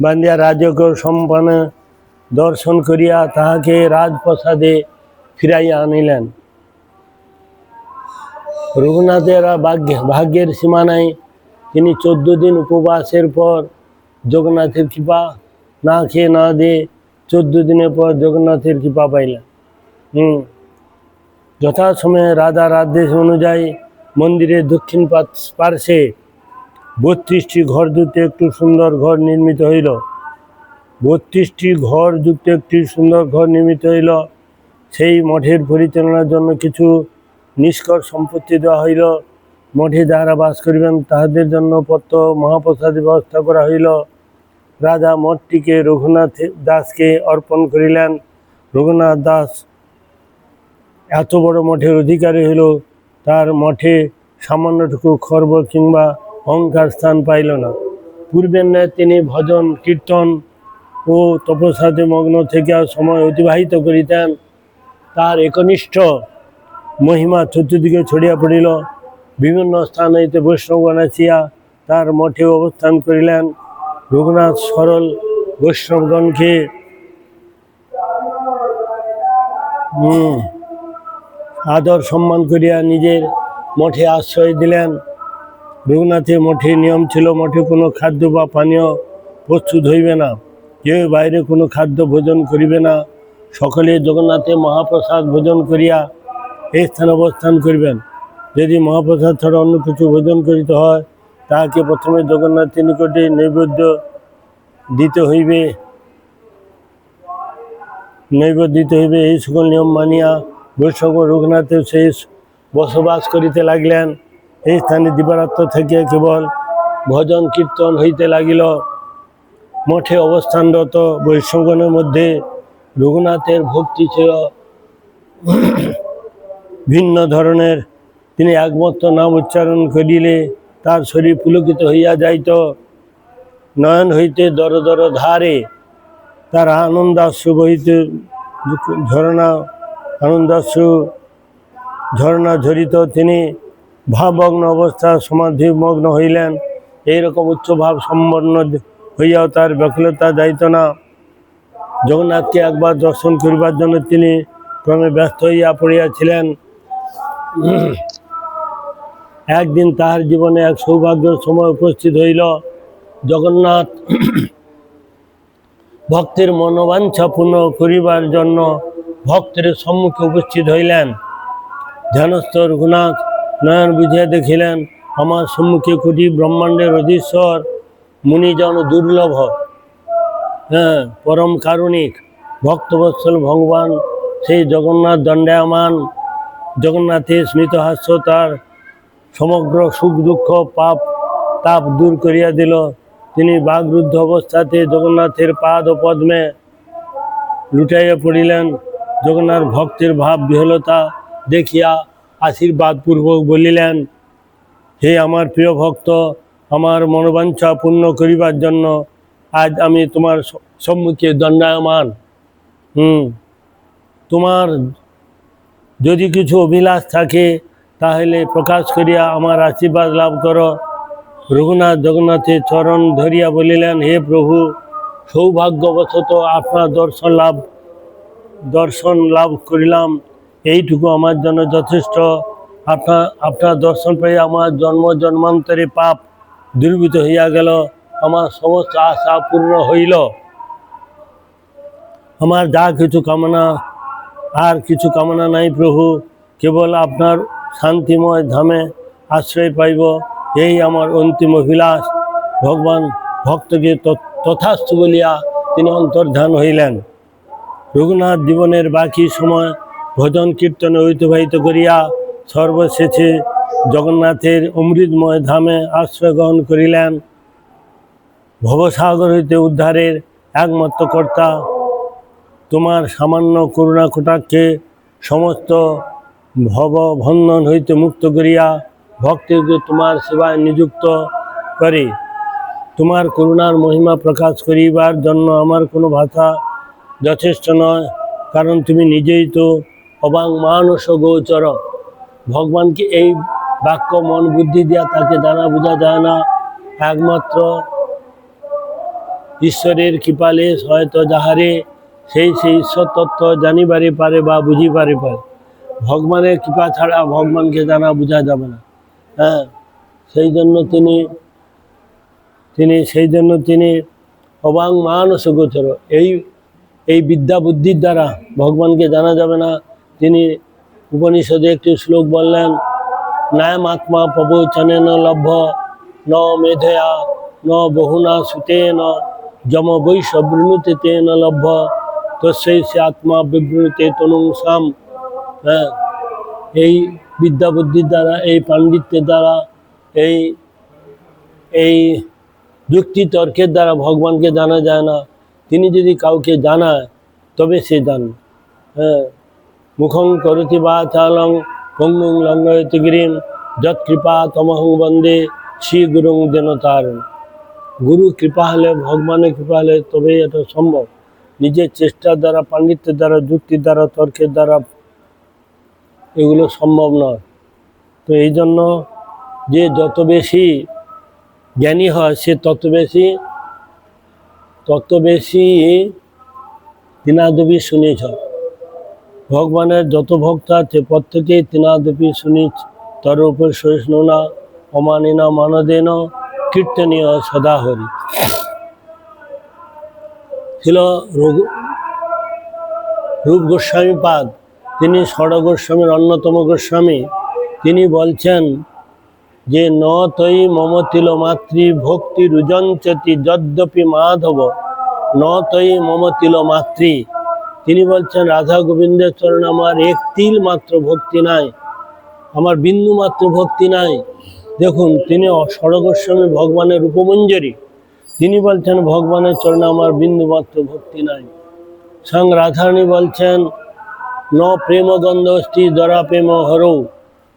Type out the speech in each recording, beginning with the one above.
বান্দিয়া রাজক সম্পানে দর্শন করিয়া তাহাকে রাজপ্রসাদে ফিরাইয়া আনিলেন। রঘুনাথের ভাগ্যের সীমানায় তিনি চোদ্দ দিন উপবাসের পর জগন্নাথের কৃপা না খেয়ে না দিয়ে চোদ্দ দিনের পর জগন্নাথের কৃপা পাইলেন। হুম যথাসময়ে রাধার আদেশ অনুযায়ী মন্দিরের দক্ষিণ পার্শ্বে বত্রিশটি ঘর যুক্ত একটু সুন্দর ঘর নির্মিত হইল। বত্রিশটি ঘর যুক্ত একটি সুন্দর ঘর নির্মিত হইল। সেই মঠের পরিচালনার জন্য কিছু নিষ্কর সম্পত্তি দেওয়া হইল। মঠে যাহারা বাস করিবেন, তাহাদের জন্য পত্র মহাপ্রসাদের ব্যবস্থা করা হইল। রাজা মঠটিকে রঘুনাথ দাসকে অর্পণ করিলেন। রঘুনাথ দাস এত বড় মঠের অধিকারী হইল। তার মঠে সামান্যটুকু খর্ব কিংবা অহংকার স্থান পাইল না। পূর্বের ন্যায় তিনি ভজন, কীর্তন ও তপস্যাতে মগ্ন থেকে সময় অতিবাহিত করিতেন। তার একনিষ্ঠ মহিমা চতুর্দিকে ছড়িয়া পড়িল। বিভিন্ন স্থান হইতে বৈষ্ণবগণ আসিয়া তার মঠে অবস্থান করিলেন। রঘুনাথ সরল বৈষ্ণবগণকে আদর সম্মান করিয়া নিজের মঠে আশ্রয় দিলেন। রঘুনাথের মঠে নিয়ম ছিল, মঠে কোনো খাদ্য বা পানীয় প্রস্তুত হইবে না। কেউ বাইরে কোনো খাদ্য ভোজন করিবে না। সকলে জগন্নাথে মহাপ্রসাদ ভোজন করিয়া এই স্থানে অবস্থান করিবেন। যদি মহাপ্রসাদ ছাড়া অন্য কিছু ভোজন করিতে হয়, তাহাকে প্রথমে জগন্নাথের নিকটে নৈবেদ্য দিতে হইবে। নৈবেদ্য দিতে হইবে, এই সকল নিয়ম মানিয়া বৈষ্ণব রঘুনাথের শেষ বসবাস করিতে লাগলেন। এই স্থানে দিবারাত্র থেকে কেবল ভজন কীর্তন হইতে লাগিল। মঠে অবস্থানরত বৈষ্ণবগণের মধ্যে রঘুনাথের ভক্তি ছিল ভিন্ন ধরনের। তিনি একমাত্র নাম উচ্চারণ করিলে তার শরীর পুলকিত হইয়া যাইত। নয়ন হইতে দর দর ধারে তার আনন্দাশ্রু বহিতে ঝরনা আনন্দাশ্রু ঝর্ণা ঝরিত তিনি ভাবমগ্ন অবস্থা সমাধিমগ্ন হইলেন। এইরকম উচ্চ ভাব সম্পন্ন হইয়াও তার ব্যাকুলতা যাইত না। জগন্নাথকে একবার দর্শন করিবার জন্য তিনি ক্রমে ব্যস্ত হইয়া পড়িয়াছিলেন। একদিন তাহার জীবনে এক সৌভাগ্য সময় উপস্থিত হইল। জগন্নাথ ভক্তের মনোবাঞ্ছা পূর্ণ করিবার জন্য ভক্তের সম্মুখে উপস্থিত হইলেন। ধ্যানস্থ রঘুনাথ নয়ন বুঝিয়া দেখিলেন, আমার সম্মুখে কোটি ব্রহ্মাণ্ডের অধীশ্বর মুনিজন দুর্লভ। হ্যাঁ পরম কারুণিক, ভক্তবৎসল ভগবান, সেই জগন্নাথ দণ্ডায়মান, জগন্নাথের স্মিতহাস্য তার সমগ্র সুখ দুঃখ, পাপ, তাপ দূর করিয়া দিল। তিনি বাগরুদ্ধ অবস্থাতে জগন্নাথের পাদ ও পদ্মে লুটাইয়া পড়িলেন। জগন্নাথ ভক্তের ভাব বিহলতা দেখিয়া আশীর্বাদ পূর্বক বলিলেন, হে আমার প্রিয় ভক্ত, আমার মনোবাঞ্ছা পূর্ণ করিবার জন্য আজ আমি তোমার সম্মুখে দণ্ডায়মান। হুম, তোমার যদি কিছু অভিলাষ থাকে, তাহলে প্রকাশ করিয়া আমার আশীর্বাদ লাভ করো। রঘুনাথ জগন্নাথের চরণ ধরিয়া বলিলেন, হে প্রভু, সৌভাগ্যবশত আপনার দর্শন লাভ দর্শন লাভ করিলাম। এইটুকু আমার জন্য যথেষ্ট। আপনার আপনার দর্শন পেয়ে আমার জন্ম, জন্মান্তরে পাপ দুর্বৃত হইয়া গেল। আমার সমস্ত আশা পূর্ণ হইল। আমার যা কিছু কামনা, আর কিছু কামনা নাই প্রভু। কেবল আপনার শান্তিময় ধামে আশ্রয় পাইব। এই আমার অন্তিম অভিলাষ। ভগবান ভক্তকে তথাস্তু বলিয়া তিনি অন্তর্ধান হইলেন। রঘুনাথ জীবনের বাকি সময় ভজন কীর্তনে অতিবাহিত করিয়া সর্বশেষে জগন্নাথের অমৃতময় ধামে আশ্রয় গ্রহণ করিলেন। ভবসাগর হইতে উদ্ধারের একমাত্র কর্তা তোমার সামান্য করুণা কটাক্ষে সমস্ত ভব বন্ধন হইতে মুক্ত করিয়া ভক্তিকে তোমার সেবায় নিযুক্ত করে। তোমার করুণার মহিমা প্রকাশ করিবার জন্য আমার কোনো ভাষা যথেষ্ট নয়, কারণ তুমি নিজেই তো অবাং মানুষ গোচর। ভগবানকে এই বাক্য মন বুদ্ধি দিয়া তাকে জানা বোঝা যায় না? একমাত্র ঈশ্বরের কৃপালে হয়তো যাহারে সেই সেই ঈশ্বর তত্ত্ব জানিবারে পারে বা বুঝিবারে পারে। ভগবানের কৃপা ছাড়া ভগবানকে জানা বোঝা যাবে না। হ্যাঁ সেই জন্য তিনি তিনি, সেই জন্য তিনি অবাং মানস গোচর। এই এই বিদ্যা বুদ্ধির দ্বারা ভগবানকে জানা যাবে না। তিনি উপনিষদে একটি শ্লোক বললেন নায়ম আত্মা প্রবচনেন লভ্য, ন মেধয়া, ন বহুনা সুতেন, যম বৈশ বৃণুতে তেন লভ্য তস্যই সে আত্মা বিবৃণুতে তনুংসাম হ্যাঁ এই বিদ্যা বুদ্ধির দ্বারা, এই পাণ্ডিত্যের দ্বারা, এই এই যুক্তি তর্কের দ্বারা ভগবানকে জানা যায় না। তিনি যদি কাউকে জানায়, তবে সে জান হ্যাঁ মুখং করতি বা চালং পঙ্গুং লঙ্ঘয়তি গিরিম যৎকৃপা তমহং বন্দে, শ্রী গুরুং যেন তার গুরু কৃপা হলে, ভগবানের কৃপা হলে তবেই এটা সম্ভব। নিজের চেষ্টার দ্বারা, পাণ্ডিত্যের দ্বারা, যুক্তির দ্বারা, তর্কের দ্বারা এগুলো সম্ভব নয়। তো এই জন্য যে যত বেশি জ্ঞানী হয়, সে তত বেশি তত বেশি তিনাদবি শুনিছ। ভগবানের যত ভক্ত আছে, প্রত্যেকেই তিনাদবি শুনিছ তর উপর সহিষ্ণু না অমানিনা মানদেন, কীর্তনীয় সদা হরি। ছিল রূপ গোস্বামী পাদ। তিনি ষড় গোস্বামীর অন্যতম গোস্বামী। তিনি বলছেন যে, ন তৈ মম তিল মাতৃ ভক্তি রুজঞ্চতি যদ্যপি মাধব। ন তৈ মম তিল মাতৃ। তিনি বলছেন, রাধা গোবিন্দের চরণ আমার এক তিল মাত্র ভক্তি নাই, আমার বিন্দু মাত্র ভক্তি নাই। দেখুন, তিনি ষড়গোস্বামী ভগবানের উপমঞ্জরি। তিনি বলছেন, ভগবানের চরণে আমার বিন্দু মাত্র ভক্তি নাই। সং রাধারানী বলছেন, ন প্রেম গন্ধ দরা প্রেম হরৌ।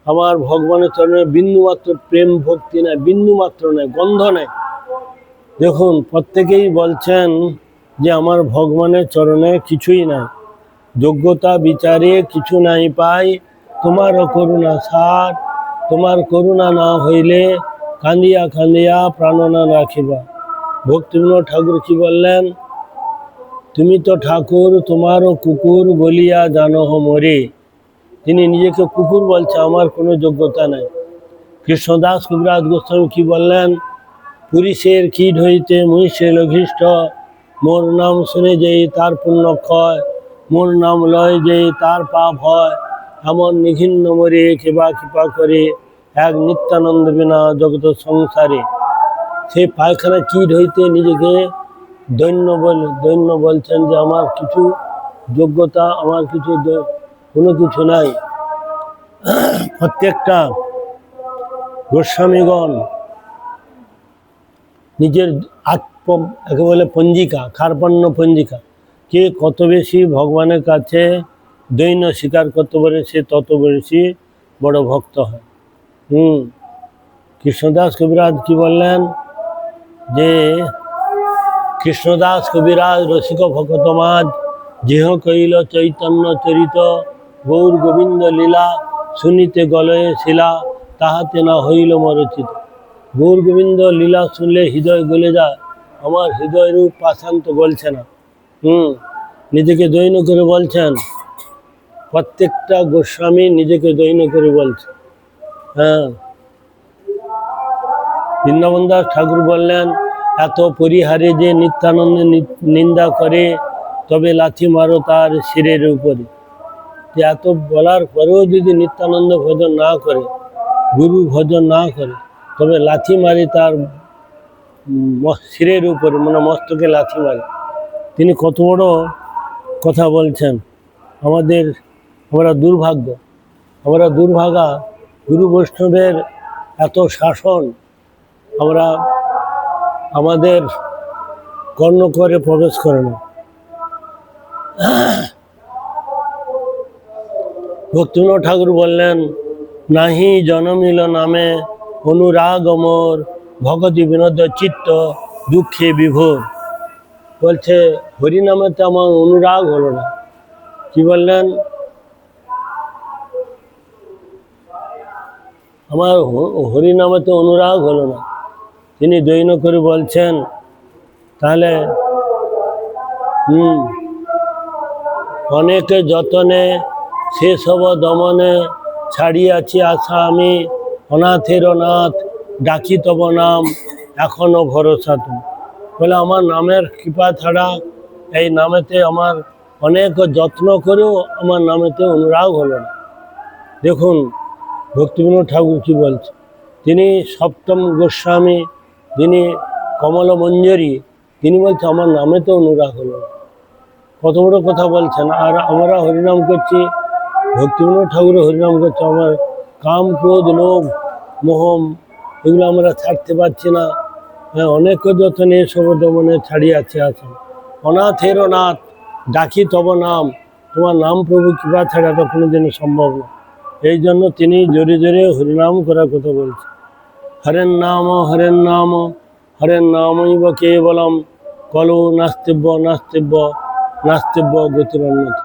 আমার ভগবানের চরণে বিন্দু মাত্র প্রেম ভক্তি নাই, বিন্দু মাত্র নাই, গন্ধ নাই। দেখুন, প্রত্যেকেই বলছেন যে আমার ভগবানের চরণে কিছুই নাই। যোগ্যতা বিচারে কিছু নাই পাই। তোমারও করুণা সার। তোমার করুণা না হইলে কান্দিয়া কান্দিয়া প্রাণনা রাখিবা। ভক্তিবিনোদ ঠাকুর কি বললেন? তুমি তো ঠাকুর, তোমারও কুকুর বলিয়া জানো মরে। তিনি নিজেকে কুকুর বলছে, আমার কোনো যোগ্যতা নাই। কৃষ্ণদাস কবিরাজ গোস্বামী কি বললেন? পুরুষের কীট হইতে মহিষে লঘিষ্ঠ মোর নাম শুনে যেই তার পুণ্য ক্ষয়, মোর নাম লয় যেই তার পাপ হয়, এমন নিঘিন্ন মরে কেবা কৃপা করে, এক নিত্যানন্দ বিনা জগত সংসারে। সে পায়খানা কীট হইতে নিজেকে দৈন্য বল, দৈন্য বলছেন যে আমার কিছু যোগ্যতা, আমার কিছু কোনো কিছু নাই। প্রত্যেকটা গোস্বামীগণ নিজের আত্ম একে বলে পঞ্জিকা কার্পণ্য পঞ্জিকা। কে কত বেশি ভগবানের কাছে দৈন্য স্বীকার করতে পারে, সে তত বেশি বড় ভক্ত হয়। হুম, কৃষ্ণদাস কবিরাজ কি বললেন? যে, কৃষ্ণদাস কবিরাজ রসিক ভকতমাজ যেহ কইল চৈতন্য চরিত, গৌর গোবিন্দ লীলা, শুনিতে গলয়ে শিলা, তাহাতে না হইল মরচিত। গৌর গোবিন্দ লীলা শুনলে হৃদয় গলে যায় আমার হৃদয় রূপ পাশান্ত গলছে না। হুম, নিজেকে দৈন্য করে বলছেন। প্রত্যেকটা গোস্বামী নিজেকে দৈন্য করে বলছে। হ্যাঁ। বৃন্দাবন দাস ঠাকুর বললেন, এত পরিহারে যে নিত্যানন্দে নিন্দা করে, তবে লাথি মারো তার শিরের উপরে। যে এত বলার পরেও যদি নিত্যানন্দ ভজন না করে, গুরু ভজন না করে, তবে লাথি মারে তার শিরের উপরে মানে মস্তকে লাথি মারে। তিনি কত বড় কথা বলছেন। আমাদের, আমরা দুর্ভাগ্য। আমরা দুর্ভাগা। গুরু বৈষ্ণবের এত শাসন আমরা আমাদের কর্ণ করে প্রবেশ করে না। ভক্তিবিনোদ ঠাকুর বললেন, নাহি জনমিল নামে অনুরাগ অমর ভগতি বিনোদ চিত্ত দুঃখে বিভোর। বলছে হরিনামেতে আমার অনুরাগ হলো না। কি বললেন? আমার হ- হরিনামেতে অনুরাগ হলো না। তিনি দৈন করে বলছেন, তাহলে, হুম, অনেকে যতনে সেসব দমনে ছাড়িয়াছি আশা আমি, অনাথের অনাথ ডাকি তব নাম, এখনও ভরসা তুমি বলে আমার নামের কৃপা ছাড়া এই নামেতে আমার অনেক যত্ন করেও আমার নামেতে অনুরাগ হলো না দেখুন ভক্তিবিনোদ ঠাকুর কি বলছে, তিনি সপ্তম গোস্বামী যিনি কমলমঞ্জরি তিনি বলছে আমার নামে তো অনুরাগ হলো। কত বড় কথা বলছেন, আর আমরা হরিনাম করছি ভক্তিবিনোদ ঠাকুর হরিনাম করছে, আমার কাম ক্রোধ লোভ, মোহম এগুলো আমরা ছাড়তে পারছি না। হ্যাঁ অনেক যতনে এসব দমনে ছাড়িয়ে আছে অনাথের অনাথ ডাকি তব নাম। তোমার নাম প্রভু কৃপা ছাড়া তো কোনোদিনই সম্ভব না। এই জন্য তিনি জোরে জোরে হরিনাম করার কথা বলছেন। হরেন নাম হরেন নাম, হরেন নামইব কেবলম। কলো নাস্তিব্য নাস্তিব্য নাস্তিব্য গতিরন্যত